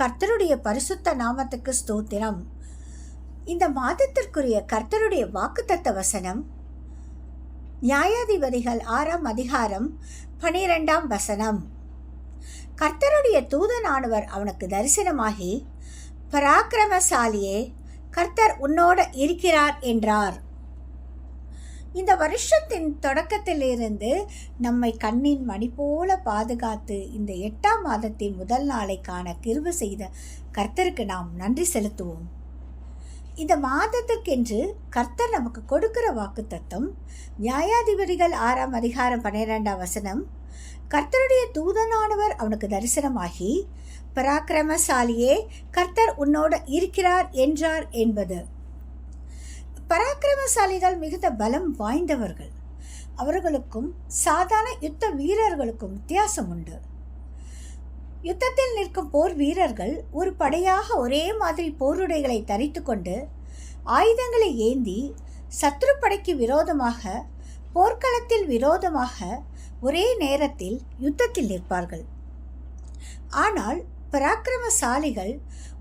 கர்த்தருடைய பரிசுத்த நாமத்துக்கு ஸ்தோத்திரம். இந்த மாதத்திற்குரிய கர்த்தருடைய வாக்குத்தத்த வசனம் நியாயாதிபதிகள் ஆறாம் அதிகாரம் பனிரெண்டாம் வசனம். கர்த்தருடைய தூதனானவர் அவனுக்கு தரிசனமாகி பராக்கிரமசாலியே கர்த்தர் உன்னோட இருக்கிறார் என்றார். இந்த வருஷத்தின் தொடக்கத்திலிருந்து நம்மை கண்ணின் மணி போல பாதுகாத்து இந்த எட்டாம் மாதத்தின் முதல் நாளைக்கான கிருவு செய்த கர்த்தருக்கு நாம் நன்றி செலுத்துவோம். இந்த மாதத்திற்கென்று கர்த்தர் நமக்கு கொடுக்கிற வாக்கு தத்தம் நியாயாதிபதிகள் ஆறாம் அதிகாரம் பன்னிரெண்டாம் வசனம் கர்த்தருடைய தூதனானவர் அவனுக்கு தரிசனமாகி பராக்கிரமசாலியே கர்த்தர் உன்னோட இருக்கிறார் என்றார் என்பது. பராக்கிரமசாலிகள் மிகுந்த பலம் வாய்ந்தவர்கள். அவர்களுக்கும் சாதாரண யுத்த வீரர்களுக்கும் வித்தியாசம் உண்டு. யுத்தத்தில் நிற்கும் போர் வீரர்கள் ஒரு படையாக ஒரே மாதிரி போருடைகளை தரித்து கொண்டு ஆயுதங்களை ஏந்தி சத்ரு படைக்கு விரோதமாக போர்க்களத்தில் விரோதமாக ஒரே நேரத்தில் யுத்தத்தில் நிற்பார்கள். ஆனால் பராக்கிரமசாலிகள்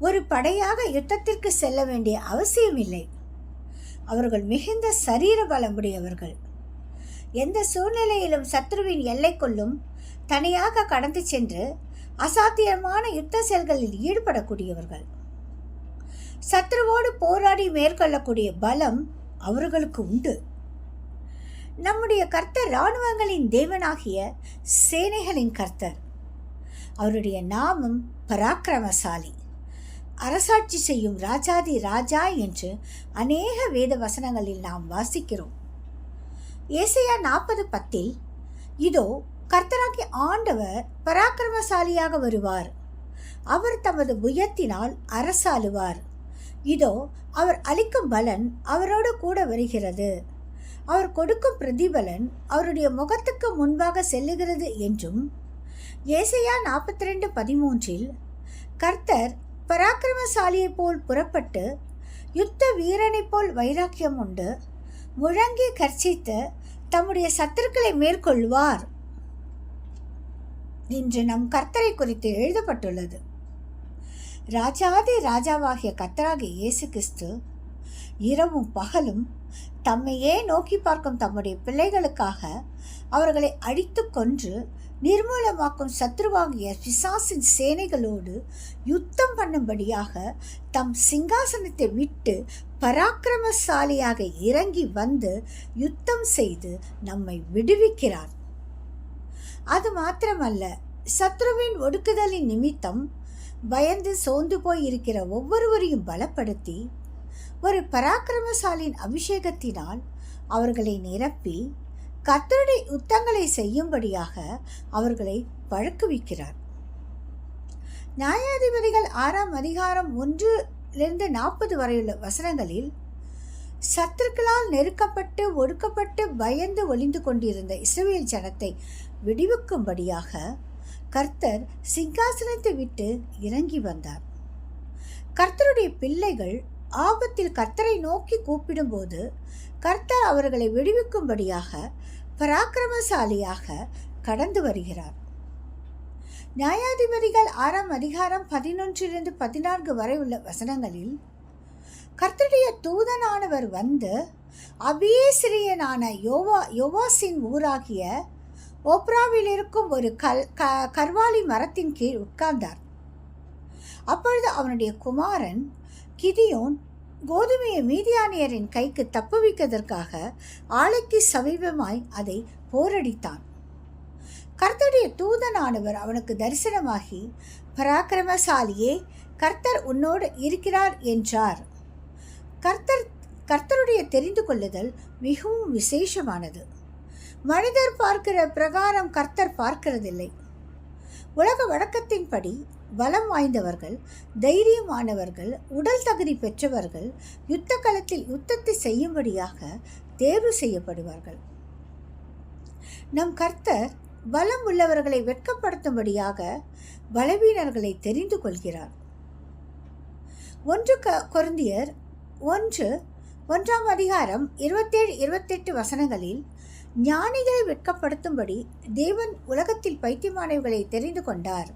ஒரு படையாக யுத்தத்திற்கு செல்ல வேண்டிய அவசியமில்லை. அவர்கள் மிகுந்த சரீர பலமுடையவர்கள். எந்த சூழ்நிலையிலும் சத்ருவின் எல்லைக்குள்ளும் தனியாக கடந்து சென்று அசாத்தியமான யுத்த செயல்களில் ஈடுபடக்கூடியவர்கள். சத்ருவோடு போராடி மேற்கொள்ளக்கூடிய பலம் அவர்களுக்கு உண்டு. நம்முடைய கர்த்தர் இராணுவங்களின் தேவனாகிய சேனைகளின் கர்த்தர். அவருடைய நாமம் பராக்கிரமசாலி. அரசாட்சி செய்யும் ராஜாதி ராஜா என்று அநேக வேத வசனங்களில் நாம் வாசிக்கிறோம். ஏசையா நாற்பது பத்தில் இதோ கர்த்தராகி ஆண்டவர் பராக்கிரமசாலியாக வருவார். அவர் தமது புயத்தினால் அரசாளுவார். இதோ அவர் அளிக்கும் பலன் அவரோடு கூட வருகிறது. அவர் கொடுக்கும் பிரதிபலன் அவருடைய முகத்துக்கு முன்பாக செல்லுகிறது என்றும் ஏசையா நாற்பத்தி ரெண்டு பதிமூன்றில் கர்த்தர் பராக்கிரமசாலியைப் போல் புறப்பட்டு யுத்த வீரனைப் போல் வைராக்கியம் உண்டு. முழங்கி கர்ச்சித்து தம்முடைய சத்துருக்களை மேற்கொள்வார் என்று நம் கர்த்தரை குறித்து எழுதப்பட்டுள்ளது. ராஜாதி ராஜாவாகிய கர்த்தராகிய இயேசு கிறிஸ்து இரவும் பகலும் தம்மையே நோக்கி பார்க்கும் தம்முடைய பிள்ளைகளுக்காக அவர்களை அழித்து கொன்று நிர்மூலமாக்கும் சத்ருவாகிய பிசாசின் சேனைகளோடு யுத்தம் பண்ணும்படியாக தம் சிங்காசனத்தை விட்டு பராக்கிரமசாலியாக இறங்கி வந்து யுத்தம் செய்து நம்மை விடுவிக்கிறார். அது மாத்திரமல்ல சத்ருவின் ஒடுக்குதலின் நிமித்தம் பயந்து சோர்ந்து போய் இருக்கிற ஒவ்வொருவரையும் பலப்படுத்தி ஒரு பராக்கிரமசாலின் அபிஷேகத்தினால் அவர்களை நிரப்பி கத்தருடைய யுத்தங்களை செய்யும்படியாக அவர்களை பழக்குவிக்கிறார் நியாயாதிபதிகள் ஆறாம் அதிகாரம் ஒன்றிலிருந்து நாற்பது வரையுள்ள வசனங்களில் சத்துருக்களால் நெருக்கப்பட்டு ஒடுக்கப்பட்டு பயந்து ஒளிந்து கொண்டிருந்த இஸ்ரேல் ஜனத்தை விடுவிக்கும்படியாக கர்த்தர் சிங்காசனத்தை விட்டு இறங்கி வந்தார். கர்த்தருடைய பிள்ளைகள் ஆபத்தில் கர்த்தரை நோக்கி கூப்பிடும்போது கர்த்தர் அவர்களை விடுவிக்கும்படியாக பராக்கிரமசாலியாக கடந்து வருகிறார். நியாயாதிபதிகள் ஆறாம் அதிகாரம் பதினொன்றிலிருந்து பதினான்கு வரை உள்ள வசனங்களில் கர்த்தருடைய தூதனானவர் வந்து அபியேசிரியனான யோவா யோவாசின் ஊராகிய ஓப்ராவில் இருக்கும் ஒரு கல் க கர்வாலி மரத்தின் கீழ் உட்கார்ந்தார். அப்பொழுது அவனுடைய குமாரன் கிதியோன் கோதுமையை மீதியானியரின் கைக்கு தப்புவிக்கதற்காக ஆலைக்கு சமீபமாய் அதை போரடித்தான். கர்த்தருடைய தூதனானவர் அவனுக்கு தரிசனமாகி பராக்கிரமசாலியே கர்த்தர் உன்னோடு இருக்கிறார் என்றார். கர்த்தர் கர்த்தருடைய தெரிந்து கொள்ளுதல் மிகவும் விசேஷமானது. மனிதர் பார்க்கிற பிரகாரம் கர்த்தர் பார்க்கிறதில்லை. உலக வழக்கத்தின்படி பலம் வாய்ந்தவர்கள் தைரியமானவர்கள் உடல் தகுதி பெற்றவர்கள் யுத்த களத்தில் யுத்தத்தை செய்யும்படியாக தேர்வு செய்யப்படுவார்கள். நம் கர்த்தர் பலம் உள்ளவர்களை வெட்கப்படுத்தும்படியாக பலவீனர்களை தெரிந்து கொள்கிறார். ஒன்று க கொருந்தியர் ஒன்று ஒன்றாம் அதிகாரம் இருபத்தேழு இருபத்தெட்டு வசனங்களில் ஞானிகளை வெட்கப்படுத்தும்படி தேவன் உலகத்தில் பைத்தியமானவர்களை தெரிந்து கொண்டார்.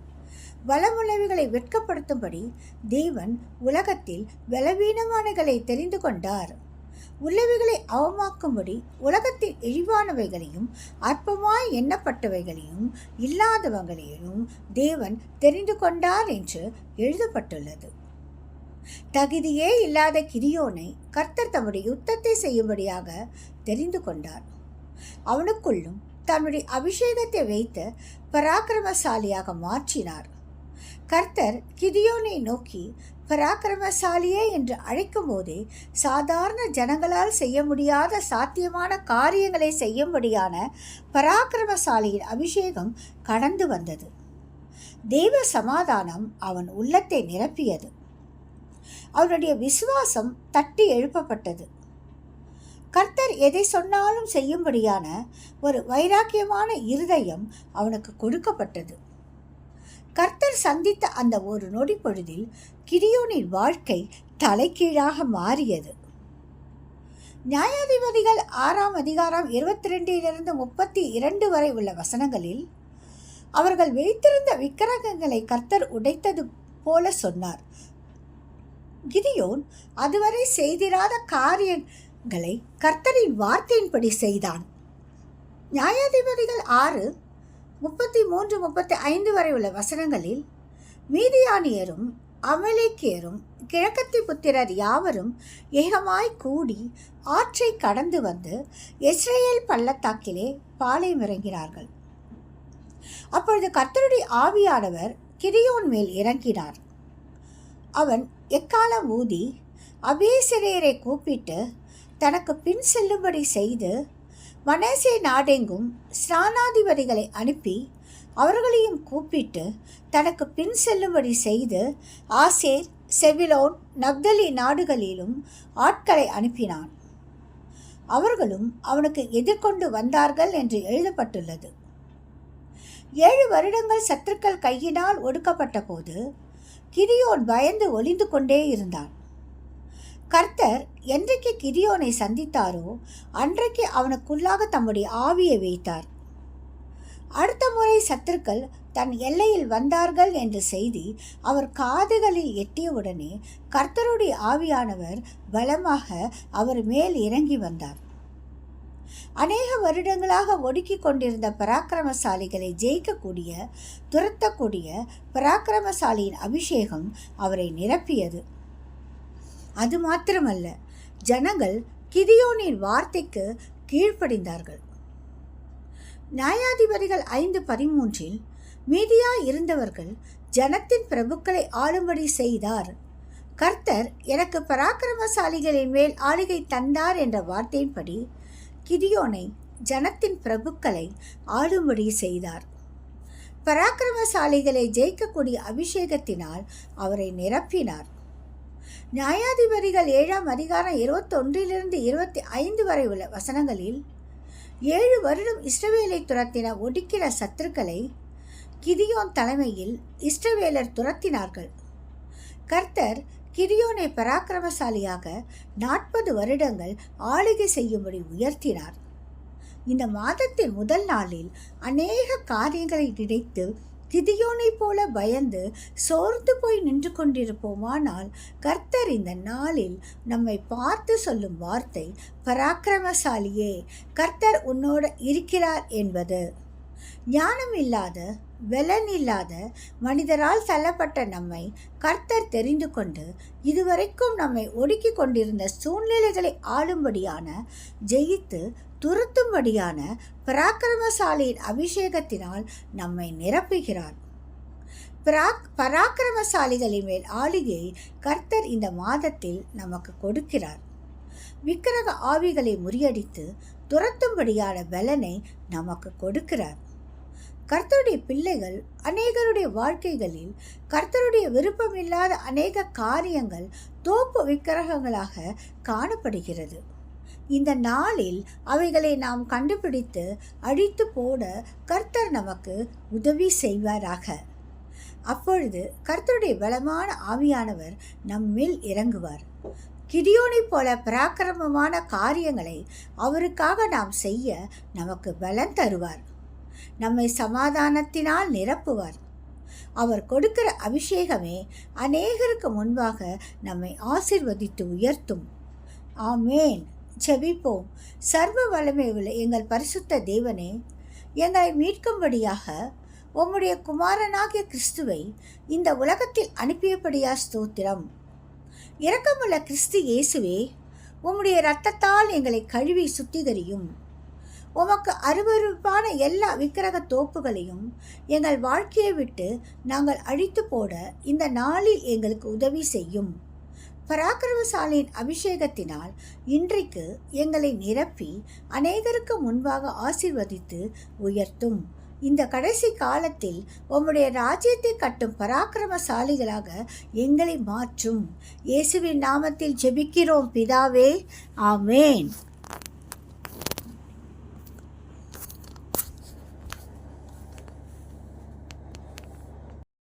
பலமுள்ளவைகளை வெட்கப்படுத்தும்படி தேவன் உலகத்தில் பலவீனமானகளை தெரிந்து கொண்டார். உள்ளவைகளை அவமாக்கும்படி உலகத்தில் இழிவானவைகளையும் அற்பமாய் எண்ணப்பட்டவைகளையும் இல்லாதவங்களையும் தேவன் தெரிந்து கொண்டார் என்று எழுதப்பட்டுள்ளது. தகுதியே இல்லாத கிரியோனை கர்த்தர் தம்முடைய யுத்தத்தை செய்யும்படியாக தெரிந்து கொண்டார். அவனுக்குள்ளும் தன்னுடைய அபிஷேகத்தை வைத்து பராக்கிரமசாலியாக மாற்றினார். கர்த்தர் கிதியோனை நோக்கி பராக்கிரமசாலியே என்று அழைக்கும் போதே சாதாரண ஜனங்களால் செய்ய முடியாத சாத்தியமான காரியங்களை செய்யும்படியான பராக்கிரமசாலியின் அபிஷேகம் கடந்து வந்தது. தெய்வ சமாதானம் அவன் உள்ளத்தை நிரப்பியது. அவனுடைய விசுவாசம் தட்டி எழுப்பப்பட்டது. கர்த்தர் எதை சொன்னாலும் செய்யும்படியான ஒரு வைராக்கியமான இருதயம் அவனுக்கு கொடுக்கப்பட்டது. கர்த்தர் சந்தித்த அந்த ஒரு நொடி பொழுதில் கிரியோனின் வாழ்க்கை தலைகீழாக மாறியது. நியாயாதிபதிகள் ஆறாம் அதிகாரம் இருபத்தி ரெண்டிலிருந்து முப்பத்தி இரண்டு வரை உள்ள வசனங்களில் அவர்கள் வைத்திருந்த விக்கிரகங்களை கர்த்தர் உடைத்தது போல சொன்னார். கிதியோன் அதுவரை செய்திராத காரியங்களை கர்த்தரின் வார்த்தையின்படி செய்தான். நியாயாதிபதிகள் ஆறு முப்பத்தி மூன்று முப்பத்தி ஐந்து வரை உள்ள வசனங்களில் மீதியானியரும் அமலேக்கியரும் கிழக்கத்தி புத்திரர் யாவரும் ஏகமாய் கூடி ஆற்றை கடந்து வந்து இஸ்ரேல் பள்ளத்தாக்கிலே பாளையம் இறங்கினார்கள். அப்பொழுது கத்தருடைய ஆவியானவர் கிரியோன் மேல் இறங்கினார். அவன் எக்காலம் ஊதி அபேசிரியரை கூப்பிட்டு தனக்கு பின் செல்லும்படி செய்து மனசே நாடெங்கும் ஸ்நானாதிபதிகளை அனுப்பி அவர்களையும் கூப்பிட்டு தனக்கு பின் செல்லும்படி செய்து ஆசேர் செவிலோன் நப்தலி நாடுகளிலும் ஆட்களை அனுப்பினான். அவர்களும் அவனுக்கு எதிர்கொண்டு வந்தார்கள் என்று எழுதப்பட்டுள்ளது. ஏழு வருடங்கள் சத்துருக்கள் கையினால் ஒடுக்கப்பட்ட போது கிரியோன் பயந்து ஒளிந்து கொண்டே இருந்தான். கர்த்தர் என்றைக்கு கிரியோனை சந்தித்தாரோ அன்றைக்கு அவனுக்குள்ளாக தம்முடைய ஆவியை வைத்தார். அடுத்த முறை சத்துருக்கள் தன் எல்லையில் வந்தார்கள் என்ற செய்தி அவர் காதுகளில் எட்டியவுடனே கர்த்தருடைய ஆவியானவர் பலமாக அவர் மேல் இறங்கி வந்தார். அநேக வருடங்களாக ஒடுக்கி கொண்டிருந்த பராக்கிரமசாலிகளை ஜெயிக்கக்கூடிய துரத்தக்கூடிய பராக்கிரமசாலியின் அபிஷேகம் அவரை நிரப்பியது. அது மாத்திரமல்ல ஜனங்கள் கிதியோனின் வார்த்தைக்கு கீழ்ப்படிந்தார்கள். நியாயாதிபதிகள் ஐந்து பதிமூன்றில் மீதியா இருந்தவர்கள் ஜனத்தின் பிரபுக்களை ஆளும்படி செய்தார். கர்த்தர் எனக்கு பராக்கிரமசாலிகளின் மேல் ஆளுகை தந்தார் என்ற வார்த்தையின்படி கிதியோனை ஜனத்தின் பிரபுக்களை ஆளும்படி செய்தார். பராக்கிரமசாலிகளை ஜெயிக்கக்கூடிய அபிஷேகத்தினால் அவரை நிரப்பினார். நியாயாதிபதிகள் ஏழாம் அதிகாரம் இருபத்தொன்றிலிருந்து இருபத்தி ஐந்து வரை உள்ள வசனங்களில் ஏழு வருடம் இஸ்ரவேலை துரத்தின ஒடுக்கிற சத்துருக்களை கிதியோன் தலைமையில் இஸ்ரவேலர் துரத்தினார்கள். கர்த்தர் கிரியோனை பராக்கிரமசாலியாக நாற்பது வருடங்கள் ஆளுகை செய்யும்படி உயர்த்தினார். இந்த மாதத்தின் முதல் நாளில் அநேக காரியங்களை நினைத்து கிதியோனைப் போல பயந்து சோர்ந்து போய் நின்று கொண்டிருப்போமானால் கர்த்தர் இந்த நாளில் நம்மை பார்த்து சொல்லும் வார்த்தை பராக்கிரமசாலியே கர்த்தர் உன்னோட இருக்கிறார் என்பது. ஞானம் இல்லாத வெலன் இல்லாத மனிதரால் தள்ளப்பட்ட நம்மை கர்த்தர் தெரிந்து கொண்டு இதுவரைக்கும் நம்மை ஒடுக்கி கொண்டிருந்த சூழ்நிலைகளை ஆளும்படியான ஜெயித்து துரத்தும்படியான பராக்கிரமசாலியின் அபிஷேகத்தினால் நம்மை நிரப்புகிறார். பராக் பராக்கிரமசாலிகளின் மேல் ஆளுகையை கர்த்தர் இந்த மாதத்தில் நமக்கு கொடுக்கிறார். விக்கிரக ஆவிகளை முறியடித்து துரத்தும்படியான பலனை நமக்கு கொடுக்கிறார். கர்த்தருடைய பிள்ளைகள் அநேகருடைய வாழ்க்கைகளில் கர்த்தருடைய விருப்பமில்லாத அநேக காரியங்கள் தோப்பு விக்கிரகங்களாக காணப்படுகிறது. இந்த நாளில் அவைகளை நாம் கண்டுபிடித்து அழித்து போட கர்த்தர் நமக்கு உதவி செய்வாராக. அப்பொழுது கர்த்தருடைய பலமான ஆவியானவர் நம்மில் இறங்குவார். கிடியோனைப் போல பராக்கிரமமான காரியங்களை அவருக்காக நாம் செய்ய நமக்கு பலன் தருவார். நம்மை சமாதானத்தினால் நிரப்புவார். அவர் கொடுக்கிற அபிஷேகமே அநேகருக்கு முன்பாக நம்மை ஆசிர்வதித்து உயர்த்தும். ஆமேன். ஜெபிப்போம். சர்வ வல்லமை உள்ள எங்கள் பரிசுத்த தேவனே எங்களை மீட்கும்படியாக உம்முடைய குமாரனாகிய கிறிஸ்துவை இந்த உலகத்தில் அனுப்பியபடியா ஸ்தோத்திரம். இரக்கமுள்ள கிறிஸ்து இயேசுவே உம்முடைய இரத்தத்தால் எங்களை கழுவி சுத்திகரியும். உமக்கு அருவருப்பான எல்லா விக்கிரக தோப்புகளையும் எங்கள் வாழ்க்கையை விட்டு நாங்கள் அழித்து போட இந்த நாளில் எங்களுக்கு உதவி செய்யும். பராக்கிரமசாலியின் அபிஷேகத்தினால் இன்றைக்கு எங்களை நிரப்பி அநேகருக்கு முன்பாக ஆசிர்வதித்து உயர்த்தும். இந்த கடைசி காலத்தில் உம்முடைய ராஜ்யத்தை கட்டும் பராக்கிரமசாலிகளாக எங்களை மாற்றும். இயேசுவின் நாமத்தில் ஜெபிக்கிறோம் பிதாவே. ஆமேன்.